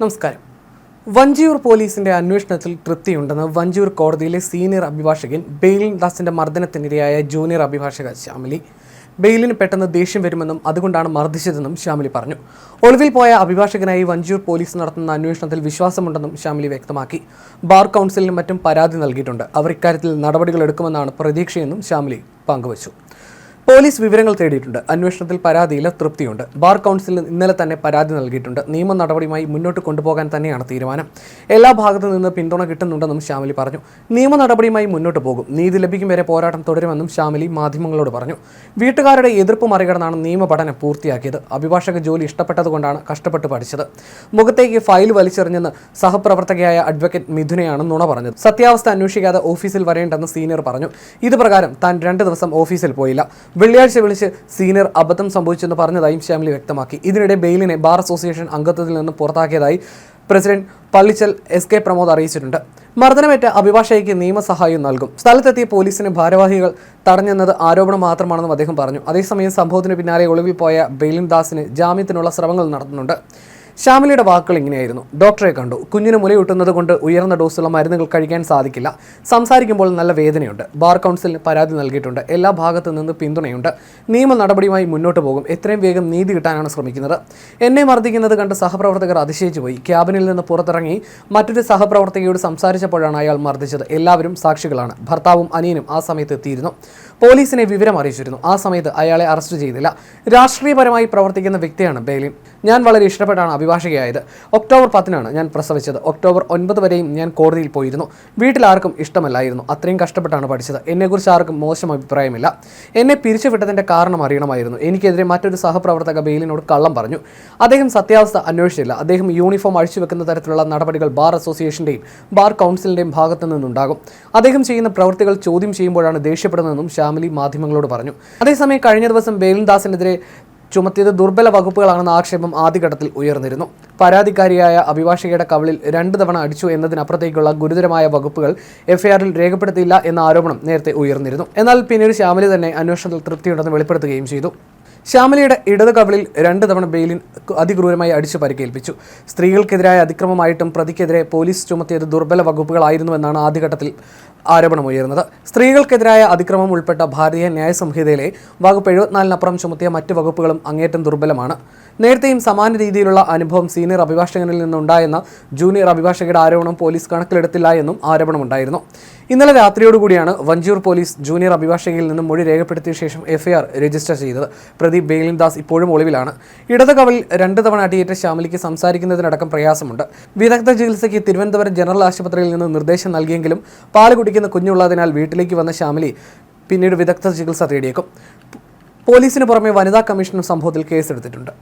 നമസ്കാരം. വഞ്ചിയൂർ പോലീസിന്റെ അന്വേഷണത്തിൽ തൃപ്തിയുണ്ടെന്ന് വഞ്ചിയൂർ കോടതിയിലെ സീനിയർ അഭിഭാഷകൻ ബെയിലിൻ ദാസിന്റെ മർദ്ദനത്തിനിരയായ ജൂനിയർ അഭിഭാഷക ശ്യാമിലി. ബെയിലിന് പെട്ടെന്ന് ദേഷ്യം വരുമെന്നും അതുകൊണ്ടാണ് മർദ്ദിച്ചതെന്നും ശ്യാമിലി പറഞ്ഞു. ഒളിവിൽ പോയ അഭിഭാഷകനായി വഞ്ചിയൂർ പോലീസ് നടത്തുന്ന അന്വേഷണത്തിൽ വിശ്വാസമുണ്ടെന്നും ശ്യാമിലി വ്യക്തമാക്കി. ബാർ കൗൺസിലിനും മറ്റും പരാതി നൽകിയിട്ടുണ്ട്. അവർ ഇക്കാര്യത്തിൽ നടപടികൾ എടുക്കുമെന്നാണ് പ്രതീക്ഷയെന്നും ശ്യാമിലി പങ്കുവച്ചു. പോലീസ് വിവരങ്ങൾ തേടിയിട്ടുണ്ട്. അന്വേഷണത്തിൽ പരാതിയിൽ തൃപ്തിയുണ്ട്. ബാർ കൗൺസിലിൽ ഇന്നലെ തന്നെ പരാതി നൽകിയിട്ടുണ്ട്. നിയമ നടപടിയുമായി മുന്നോട്ട് കൊണ്ടുപോകാൻ തന്നെയാണ് തീരുമാനം. എല്ലാ ഭാഗത്തു നിന്ന് പിന്തുണ കിട്ടുന്നുണ്ടെന്നും ശ്യാമിലി പറഞ്ഞു. നിയമ നടപടിയുമായി മുന്നോട്ട് പോകും. നീതി ലഭിക്കും വരെ പോരാട്ടം തുടരുമെന്നും ശ്യാമിലി മാധ്യമങ്ങളോട് പറഞ്ഞു. വീട്ടുകാരുടെ എതിർപ്പ് മറികടന്നാണ് നിയമ പഠനം പൂർത്തിയാക്കിയത്. അഭിഭാഷക ജോലി ഇഷ്ടപ്പെട്ടതുകൊണ്ടാണ് കഷ്ടപ്പെട്ട് പഠിച്ചത്. മുഖത്തേക്ക് ഫയൽ വലിച്ചെറിഞ്ഞെന്ന് സഹപ്രവർത്തകയായ അഡ്വക്കേറ്റ് മിഥുനയാണ് നുണ പറഞ്ഞത്. സത്യാവസ്ഥ അന്വേഷിക്കാതെ ഓഫീസിൽ വരേണ്ടെന്ന് സീനിയർ പറഞ്ഞു. ഇത് താൻ രണ്ട് ദിവസം ഓഫീസിൽ പോയില്ല. വെള്ളിയാഴ്ച വിളിച്ച് സീനിയർ അബദ്ധം സംഭവിച്ചെന്ന് പറഞ്ഞതായും ശ്യാമിലി വ്യക്തമാക്കി. ഇതിനിടെ ബെയിലിനെ ബാർ അസോസിയേഷൻ അംഗത്വത്തിൽ നിന്ന് പുറത്താക്കിയതായി president Pallichal S K Pramod അറിയിച്ചിട്ടുണ്ട്. മർദ്ദനമേറ്റ അഭിഭാഷകയ്ക്ക് നിയമസഹായം നൽകും. സ്ഥലത്തെത്തിയ പോലീസിന് ഭാരവാഹികൾ തടഞ്ഞെന്നത് ആരോപണം മാത്രമാണെന്നും അദ്ദേഹം പറഞ്ഞു. അതേസമയം സംഭവത്തിന് പിന്നാലെ ഒളിവിൽ പോയ ബെയിലിൻ ദാസിന് ജാമ്യത്തിനുള്ള ശ്രമങ്ങൾ നടത്തുന്നുണ്ട്. ശ്യാമിലിയുടെ വാക്കുകൾ ഇങ്ങനെയായിരുന്നു. ഡോക്ടറെ കണ്ടു. കുഞ്ഞിന് മുലയൂട്ടുന്നത് കൊണ്ട് ഉയർന്ന ഡോസുള്ള മരുന്നുകൾ കഴിക്കാൻ സാധിക്കില്ല. സംസാരിക്കുമ്പോൾ നല്ല വേദനയുണ്ട്. ബാർ കൗൺസിലിന് പരാതി നൽകിയിട്ടുണ്ട്. എല്ലാ ഭാഗത്തു നിന്ന് പിന്തുണയുണ്ട്. നിയമ നടപടിയുമായി മുന്നോട്ട് പോകും. എത്രയും വേഗം നീതി കിട്ടാനാണ് ശ്രമിക്കുന്നത്. എന്നെ മർദ്ദിക്കുന്നത് കണ്ട് സഹപ്രവർത്തകർ അതിശയിച്ചു പോയി. ക്യാബിനിൽ നിന്ന് പുറത്തിറങ്ങി മറ്റൊരു സഹപ്രവർത്തകയോട് സംസാരിച്ചപ്പോഴാണ് അയാൾ മർദ്ദിച്ചത്. എല്ലാവരും സാക്ഷികളാണ്. ഭർത്താവും അനിയനും ആ സമയത്ത് എത്തിയിരുന്നു. പോലീസിനെ വിവരം അറിയിച്ചിരുന്നു. ആ സമയത്ത് അയാളെ അറസ്റ്റ് ചെയ്തില്ല. രാഷ്ട്രീയപരമായി പ്രവർത്തിക്കുന്ന വ്യക്തിയാണ് ബെയിലിൻ ഞാൻ വളരെ ഇഷ്ടപ്പെട്ടാണ് അഭിഭാഷകയായത്. ഒക്ടോബർ പത്തിനാണ് ഞാൻ പ്രസവിച്ചത്. ഒക്ടോബർ ഒൻപത് വരെയും ഞാൻ കോടതിയിൽ പോയിരുന്നു. വീട്ടിൽ ആർക്കും ഇഷ്ടമല്ലായിരുന്നു. അത്രയും കഷ്ടപ്പെട്ടാണ് പഠിച്ചത്. എന്നെക്കുറിച്ച് ആർക്കും മോശം അഭിപ്രായമില്ല. എന്നെ പിരിച്ചുവിട്ടതിന്റെ കാരണം അറിയണമായിരുന്നു. എനിക്കെതിരെ മറ്റൊരു സഹപ്രവർത്തക ബെയിലിനോട് കള്ളം പറഞ്ഞു. അദ്ദേഹം സത്യാവസ്ഥ അന്വേഷിച്ചില്ല. അദ്ദേഹം യൂണിഫോം അഴിച്ചു വെക്കുന്ന തരത്തിലുള്ള നടപടികൾ ബാർ അസോസിയേഷന്റെയും ബാർ കൗൺസിലിന്റെയും ഭാഗത്തു നിന്നുണ്ടാകും അദ്ദേഹം ചെയ്യുന്ന പ്രവൃത്തികൾ ചോദ്യം ചെയ്യുമ്പോഴാണ് ദേഷ്യപ്പെടുന്നതെന്നും ശ്യാമിലി മാധ്യമങ്ങളോട് പറഞ്ഞു. അതേസമയം കഴിഞ്ഞ ദിവസം ബേലിൻദാസിനെതിരെ ചുമത്തിയത് ദുർബല വകുപ്പുകളാണെന്ന ആക്ഷേപം ആദ്യഘട്ടത്തിൽ ഉയർന്നിരുന്നു. പരാതിക്കാരിയായ അഭിഭാഷകയുടെ കവളിൽ രണ്ട് തവണ അടിച്ചു എന്നതിനപ്പുറത്തേക്കുള്ള ഗുരുതരമായ വകുപ്പുകൾ എഫ്ഐആറിൽ രേഖപ്പെടുത്തിയില്ല എന്ന ആരോപണം നേരത്തെ ഉയർന്നിരുന്നു. എന്നാൽ പിന്നീട് ശ്യാമലി തന്നെ അന്വേഷണത്തിൽ തൃപ്തിയുണ്ടെന്ന് വെളിപ്പെടുത്തുകയും ചെയ്തു. ശ്യാമലിയുടെ ഇടത് കവിളിൽ രണ്ട് തവണ ബെയിലിൻ അതിക്രൂരമായി അടിച്ചു പരിക്കേൽപ്പിച്ചു. സ്ത്രീകൾക്കെതിരായ അതിക്രമമായിട്ടും പ്രതിക്കെതിരെ പോലീസ് ചുമത്തിയത് ദുർബല വകുപ്പുകളായിരുന്നുവെന്നാണ് ആദ്യഘട്ടത്തിൽ ആരോപണമുയർന്നത്. സ്ത്രീകൾക്കെതിരായ അതിക്രമം ഉൾപ്പെട്ട ഭാരതീയ ന്യായ സംഹിതയിലെ വകുപ്പ് എഴുപത്തിനാലിനപ്പുറം ചുമത്തിയ മറ്റ് വകുപ്പുകളും അങ്ങേറ്റം ദുർബലമാണ്. നേരത്തെയും സമാന രീതിയിലുള്ള അനുഭവം സീനിയർ അഭിഭാഷകനിൽ നിന്നുണ്ടായെന്ന ജൂനിയർ അഭിഭാഷകയുടെ ആരോപണം പോലീസ് കണക്കിലെടുത്തില്ല എന്നും ആരോപണമുണ്ടായിരുന്നു. ഇന്നലെ രാത്രിയോടുകൂടിയാണ് വഞ്ചിയൂർ പോലീസ് ജൂനിയർ അഭിഭാഷകയിൽ നിന്നും മൊഴി രേഖപ്പെടുത്തിയ ശേഷം എഫ്ഐആർ രജിസ്റ്റർ ചെയ്തത്. പ്രതി ബെയിലിൻ ദാസ് ഇപ്പോഴും ഒളിവിലാണ്. ഇടത് രണ്ട് തവണ അടിയേറ്റ ശ്യാമലിക്ക് സംസാരിക്കുന്നതിനടക്കം പ്രയാസമുണ്ട്. വിദഗ്ധ ചികിത്സയ്ക്ക് തിരുവനന്തപുരം ജനറൽ ആശുപത്രിയിൽ നിന്ന് നിർദ്ദേശം നൽകിയെങ്കിലും പാൽ കുടിക്കുന്ന കുഞ്ഞുള്ളതിനാൽ വീട്ടിലേക്ക് വന്ന ശ്യാമലി പിന്നീട് വിദഗ്ധ ചികിത്സ തേടിയേക്കും. പോലീസിന് പുറമെ വനിതാ കമ്മീഷനും സംഭവത്തിൽ കേസെടുത്തിട്ടുണ്ട്.